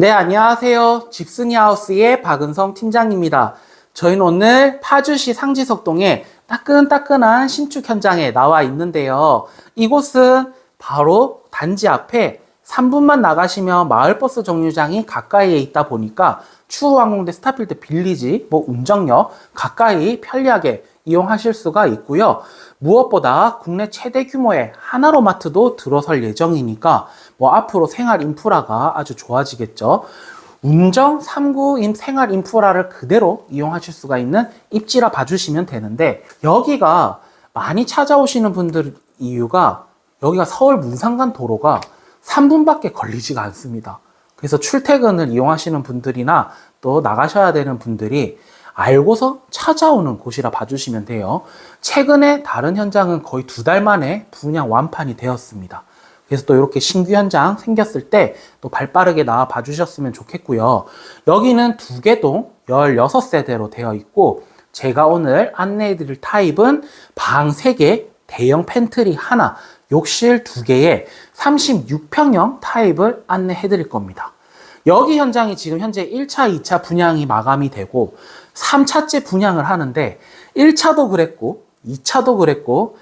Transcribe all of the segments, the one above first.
네, 안녕하세요. 집순이 하우스의 박은성 팀장입니다. 저희는 오늘 파주시 상지석동에 따끈따끈한 신축 현장에 나와 있는데요. 이곳은 바로 단지 앞에 3분만 나가시면 마을버스 정류장이 가까이에 있다 보니까 추후항공대 스타필드 빌리지, 뭐 운정역 가까이 편리하게 이용하실 수가 있고요. 무엇보다 국내 최대 규모의 하나로마트도 들어설 예정이니까 뭐 앞으로 생활 인프라가 아주 좋아지겠죠. 운정 3구인 생활 인프라를 그대로 이용하실 수가 있는 입지라 봐주시면 되는데 여기가 많이 찾아오시는 분들 이유가 여기가 서울 문상간 도로가 3분밖에 걸리지가 않습니다. 그래서 출퇴근을 이용하시는 분들이나 또 나가셔야 되는 분들이 알고서 찾아오는 곳이라 봐주시면 돼요. 최근에 다른 현장은 거의 두 달 만에 분양 완판이 되었습니다. 그래서 또 이렇게 신규 현장 생겼을 때 또 발 빠르게 나와 봐 주셨으면 좋겠고요. 여기는 두 개동 16세대로 되어 있고 제가 오늘 안내해 드릴 타입은 방 3개, 대형 팬트리 하나, 욕실 2개에 36평형 타입을 안내해 드릴 겁니다. 여기 현장이 지금 현재 1차, 2차 분양이 마감이 되고 3차째 분양을 하는데 1차도 그랬고 2차도 그랬고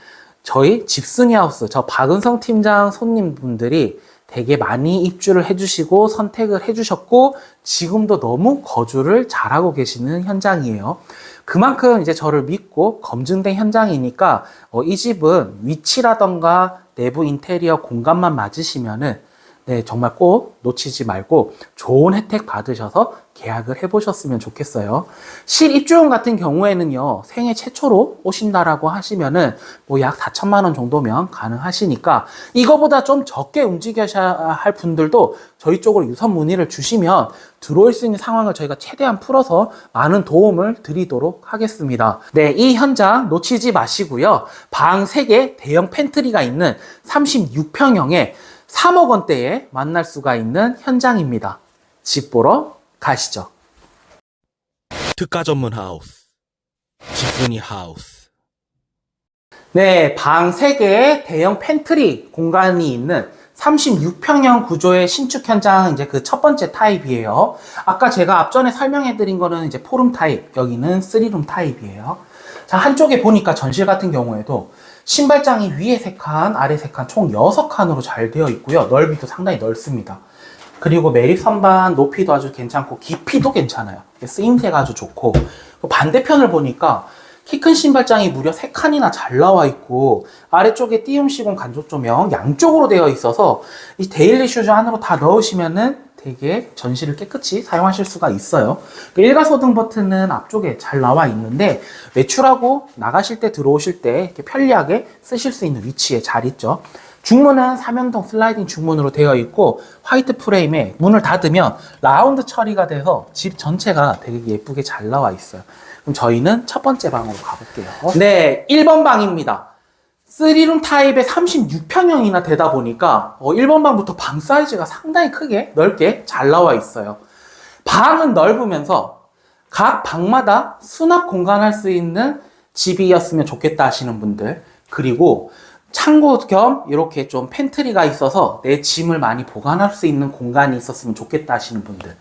저희 집순이 하우스 저 박은성 팀장 손님분들이 되게 많이 입주를 해주시고 선택을 해주셨고 지금도 너무 거주를 잘하고 계시는 현장이에요. 그만큼 이제 저를 믿고 검증된 현장이니까 어, 이 집은 위치라던가 내부 인테리어 공간만 맞으시면은 네, 정말 꼭 놓치지 말고 좋은 혜택 받으셔서 계약을 해보셨으면 좋겠어요. 실입주용 같은 경우에는요, 생애 최초로 오신다라고 하시면은 뭐 약 4천만 원 정도면 가능하시니까 이거보다 좀 적게 움직여야 할 분들도 저희 쪽으로 유선 문의를 주시면 들어올 수 있는 상황을 저희가 최대한 풀어서 많은 도움을 드리도록 하겠습니다. 네, 이 현장 놓치지 마시고요. 방 3개 대형 팬트리가 있는 36평형의 3억 원대에 만날 수가 있는 현장입니다. 집 보러 가시죠. 특가 전문 하우스 집순이 하우스 네, 방 3개 대형 팬트리 공간이 있는 36평형 구조의 신축 현장 이제 그 첫 번째 타입이에요. 아까 제가 앞전에 설명해 드린 거는 이제 포룸 타입, 여기는 3룸 타입이에요. 자, 한쪽에 보니까 전실 같은 경우에도 신발장이 위에 3칸, 아래 3칸, 총 6칸으로 잘 되어 있고요. 넓이도 상당히 넓습니다. 그리고 매립 선반 높이도 아주 괜찮고 깊이도 괜찮아요. 쓰임새가 아주 좋고 반대편을 보니까 키 큰 신발장이 무려 3칸이나 잘 나와 있고 아래쪽에 띄움 시공 간접 조명 양쪽으로 되어 있어서 이 데일리 슈즈 안으로 다 넣으시면은 되게 전시를 깨끗이 사용하실 수가 있어요. 그 일가소등 버튼은 앞쪽에 잘 나와 있는데 외출하고 나가실 때 들어오실 때 이렇게 편리하게 쓰실 수 있는 위치에 잘 있죠. 중문은 삼연동 슬라이딩 중문으로 되어 있고 화이트 프레임에 문을 닫으면 라운드 처리가 돼서 집 전체가 되게 예쁘게 잘 나와 있어요. 그럼 저희는 첫 번째 방으로 가볼게요. 네, 1번 방입니다. 3룸 타입의 36평형이나 되다 보니까 어, 1번 방부터 방 사이즈가 상당히 크게 넓게 잘 나와 있어요. 방은 넓으면서 각 방마다 수납 공간할 수 있는 집이었으면 좋겠다 하시는 분들 그리고 창고 겸 이렇게 좀 팬트리가 있어서 내 짐을 많이 보관할 수 있는 공간이 있었으면 좋겠다 하시는 분들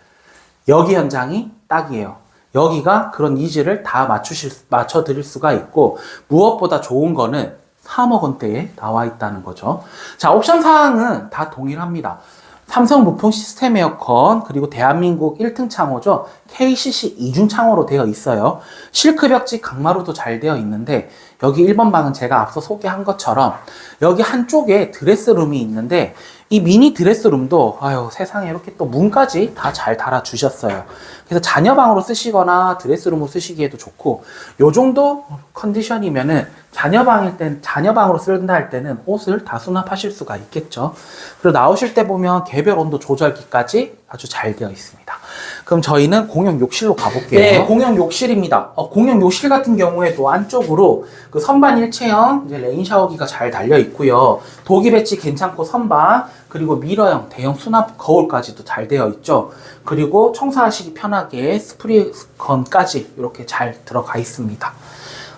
여기 현장이 딱이에요. 여기가 그런 니즈를 다 맞추실, 맞춰 드릴 수가 있고, 무엇보다 좋은 거는 3억 원대에 나와 있다는 거죠. 자, 옵션 사항은 다 동일합니다. 삼성 무풍 시스템 에어컨, 그리고 대한민국 1등 창호죠. KCC 이중 창호로 되어 있어요. 실크 벽지 강마루도 잘 되어 있는데, 여기 1번 방은 제가 앞서 소개한 것처럼, 여기 한쪽에 드레스룸이 있는데, 이 미니 드레스룸도, 아유, 세상에 이렇게 또 문까지 다 잘 달아 주셨어요. 그래서 자녀방으로 쓰시거나 드레스룸으로 쓰시기에도 좋고, 요 정도 컨디션이면은 자녀방일 땐, 자녀방으로 쓴다 할 때는 옷을 다 수납하실 수가 있겠죠. 그리고 나오실 때 보면 개별 온도 조절기까지 아주 잘 되어 있습니다. 그럼 저희는 공용 욕실로 가볼게요. 네, 공용 욕실입니다. 어, 공용 욕실 같은 경우에도 안쪽으로 그 선반 일체형 이제 레인 샤워기가 잘 달려 있고요. 도기 배치 괜찮고 선반 그리고 미러형 대형 수납 거울까지도 잘 되어 있죠. 그리고 청소하시기 편하게 스프리건까지 이렇게 잘 들어가 있습니다.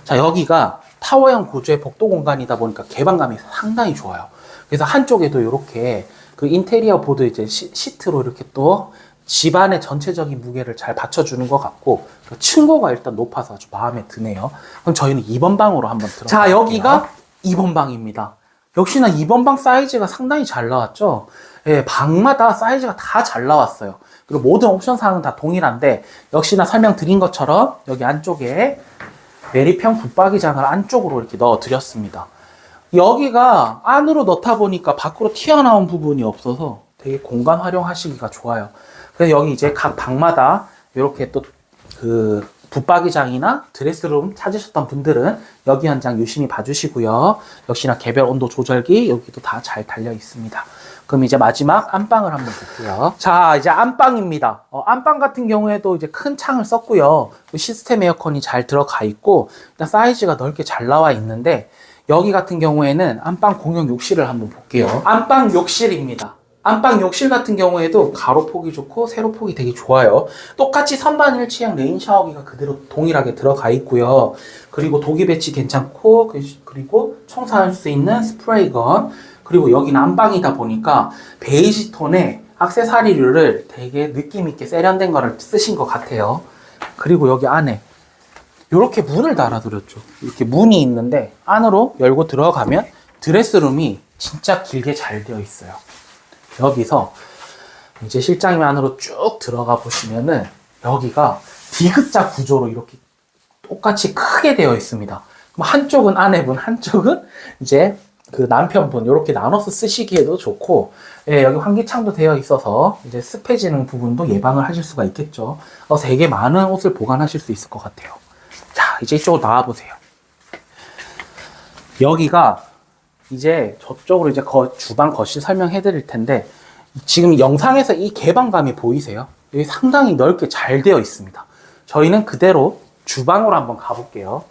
자 여기가 타워형 구조의 복도 공간이다 보니까 개방감이 상당히 좋아요. 그래서 한쪽에도 이렇게 그 인테리어 보드 이제 시, 시트로 이렇게 또 집안의 전체적인 무게를 잘 받쳐주는 것 같고 그 층고가 일단 높아서 아주 마음에 드네요. 그럼 저희는 2번 방으로 한번 들어가. 자 여기가 2번 방입니다. 역시나 2번 방 사이즈가 상당히 잘 나왔죠. 예, 방마다 사이즈가 다 잘 나왔어요. 그리고 모든 옵션 사항은 다 동일한데 역시나 설명드린 것처럼 여기 안쪽에 메리평 붙박이장을 안쪽으로 이렇게 넣어 드렸습니다. 여기가 안으로 넣다 보니까 밖으로 튀어나온 부분이 없어서 되게 공간 활용하시기가 좋아요. 그래서 여기 이제 각 방마다 이렇게 또 그 붙박이장이나 드레스룸 찾으셨던 분들은 여기 현장 유심히 봐주시고요. 역시나 개별 온도 조절기 여기도 다 잘 달려 있습니다. 그럼 이제 마지막 안방을 한번 볼게요. 자, 이제 안방입니다. 어, 안방 같은 경우에도 이제 큰 창을 썼고요. 시스템 에어컨이 잘 들어가 있고, 일단 사이즈가 넓게 잘 나와 있는데, 여기 같은 경우에는 안방 공용 욕실을 한번 볼게요. 안방 욕실입니다. 안방 욕실 같은 경우에도 가로 폭이 좋고 세로 폭이 되게 좋아요. 똑같이 선반 일치형 레인 샤워기가 그대로 동일하게 들어가 있고요. 그리고 도기 배치 괜찮고 그- 그리고 청소할 수 있는 스프레이건 그리고 여기는 안방이다 보니까 베이지 톤의 액세서리류를 되게 느낌 있게 세련된 거를 쓰신 것 같아요. 그리고 여기 안에 이렇게 문을 달아드렸죠. 이렇게 문이 있는데 안으로 열고 들어가면 드레스룸이 진짜 길게 잘 되어 있어요. 여기서 이제 실장님 안으로 쭉 들어가 보시면은 여기가 디귿자 구조로 이렇게 똑같이 크게 되어 있습니다. 한쪽은 아내분, 한쪽은 이제 그 남편분 이렇게 나눠서 쓰시기에도 좋고 예, 여기 환기창도 되어 있어서 이제 습해지는 부분도 예방을 하실 수가 있겠죠. 어, 되게 많은 옷을 보관하실 수 있을 것 같아요. 자, 이제 이쪽으로 나와 보세요. 여기가 이제 저쪽으로 이제 거- 주방 거실 설명해 드릴 텐데 지금 영상에서 이 개방감이 보이세요? 여기 상당히 넓게 잘 되어 있습니다. 저희는 그대로 주방으로 한번 가볼게요.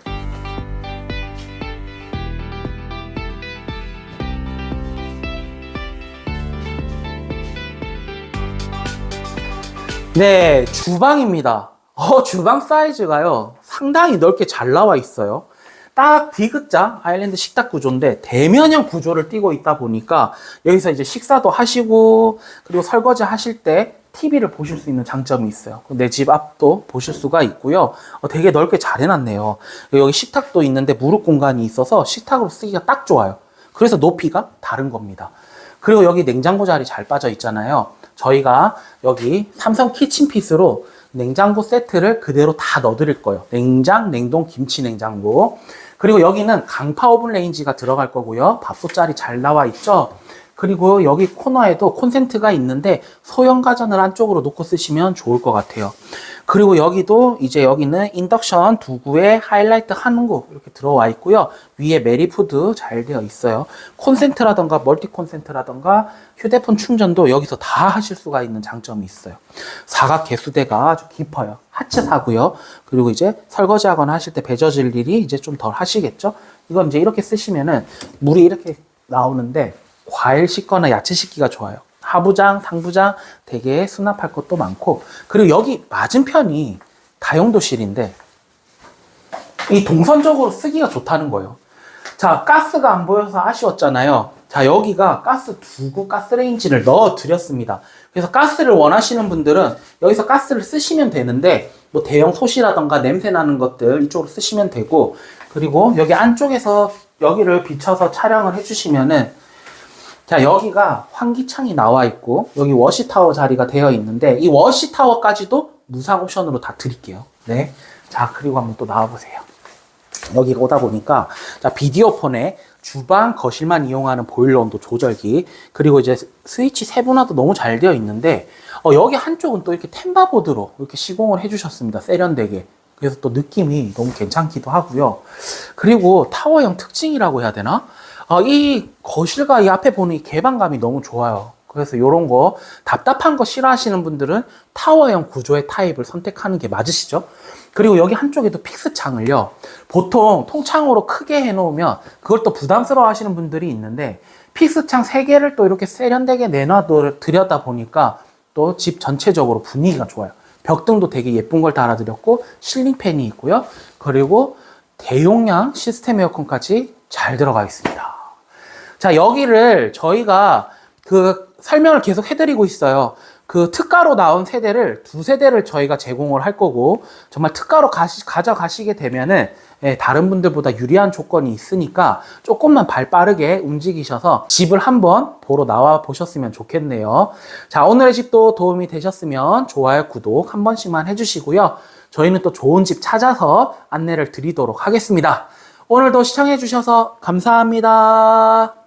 네, 주방입니다. 어, 주방 사이즈가요, 상당히 넓게 잘 나와 있어요. 딱 디귿자 아일랜드 식탁 구조인데 대면형 구조를 띠고 있다 보니까 여기서 이제 식사도 하시고 그리고 설거지 하실 때 TV를 보실 수 있는 장점이 있어요. 내 집 앞도 보실 수가 있고요. 어, 되게 넓게 잘 해놨네요. 여기 식탁도 있는데 무릎 공간이 있어서 식탁으로 쓰기가 딱 좋아요. 그래서 높이가 다른 겁니다. 그리고 여기 냉장고 자리 잘 빠져 있잖아요. 저희가 여기 삼성 키친핏으로 냉장고 세트를 그대로 다 넣어드릴 거예요. 냉장, 냉동, 김치 냉장고. 그리고 여기는 강파 오븐 레인지가 들어갈 거고요. 밥솥 자리 잘 나와 있죠. 그리고 여기 코너에도 콘센트가 있는데 소형 가전을 안쪽으로 놓고 쓰시면 좋을 것 같아요. 그리고 여기도 이제 여기는 인덕션 두구에 하이라이트 한구 이렇게 들어와 있고요. 위에 메리푸드 잘 되어 있어요. 콘센트라던가 멀티 콘센트라던가 휴대폰 충전도 여기서 다 하실 수가 있는 장점이 있어요. 사각 개수대가 아주 깊어요. 하츠사고요. 그리고 이제 설거지 하거나 하실 때 배져질 일이 이제 좀 덜 하시겠죠? 이건 이제 이렇게 쓰시면은 물이 이렇게 나오는데 과일 씻거나 야채 씻기가 좋아요. 하부장, 상부장 되게 수납할 것도 많고 그리고 여기 맞은편이 다용도실인데 이 동선적으로 쓰기가 좋다는 거예요. 자, 가스가 안 보여서 아쉬웠잖아요. 자, 여기가 가스 두구 가스레인지를 넣어 드렸습니다. 그래서 가스를 원하시는 분들은 여기서 가스를 쓰시면 되는데 뭐 대형 솥이라던가 냄새 나는 것들 이쪽으로 쓰시면 되고 그리고 여기 안쪽에서 여기를 비춰서 촬영을 해주시면은 자, 여기가 환기창이 나와 있고, 여기 워시타워 자리가 되어 있는데, 이 워시타워까지도 무상 옵션으로 다 드릴게요. 네. 자, 그리고 한번 또 나와보세요. 여기 오다 보니까, 자, 비디오 폰에 주방, 거실만 이용하는 보일러 온도 조절기, 그리고 이제 스위치 세분화도 너무 잘 되어 있는데, 어, 여기 한쪽은 또 이렇게 템바보드로 이렇게 시공을 해주셨습니다. 세련되게. 그래서 또 느낌이 너무 괜찮기도 하고요. 그리고 타워형 특징이라고 해야 되나? 어, 이 거실과 이 앞에 보는 이 개방감이 너무 좋아요. 그래서 이런 거 답답한 거 싫어하시는 분들은 타워형 구조의 타입을 선택하는 게 맞으시죠? 그리고 여기 한쪽에도 픽스 창을요. 보통 통창으로 크게 해놓으면 그걸 또 부담스러워 하시는 분들이 있는데 픽스 창 3개를 또 이렇게 세련되게 내놔 드렸다 보니까 또 집 전체적으로 분위기가 좋아요. 벽등도 되게 예쁜 걸 달아드렸고 실링팬이 있고요. 그리고 대용량 시스템 에어컨까지 잘 들어가 있습니다. 자, 여기를 저희가 그 설명을 계속 해드리고 있어요. 그 특가로 나온 세대를 두 세대를 저희가 제공을 할 거고 정말 특가로 가시, 가져가시게 되면은 예, 다른 분들보다 유리한 조건이 있으니까 조금만 발 빠르게 움직이셔서 집을 한번 보러 나와 보셨으면 좋겠네요. 자, 오늘의 집도 도움이 되셨으면 좋아요, 구독 한 번씩만 해주시고요. 저희는 또 좋은 집 찾아서 안내를 드리도록 하겠습니다. 오늘도 시청해주셔서 감사합니다.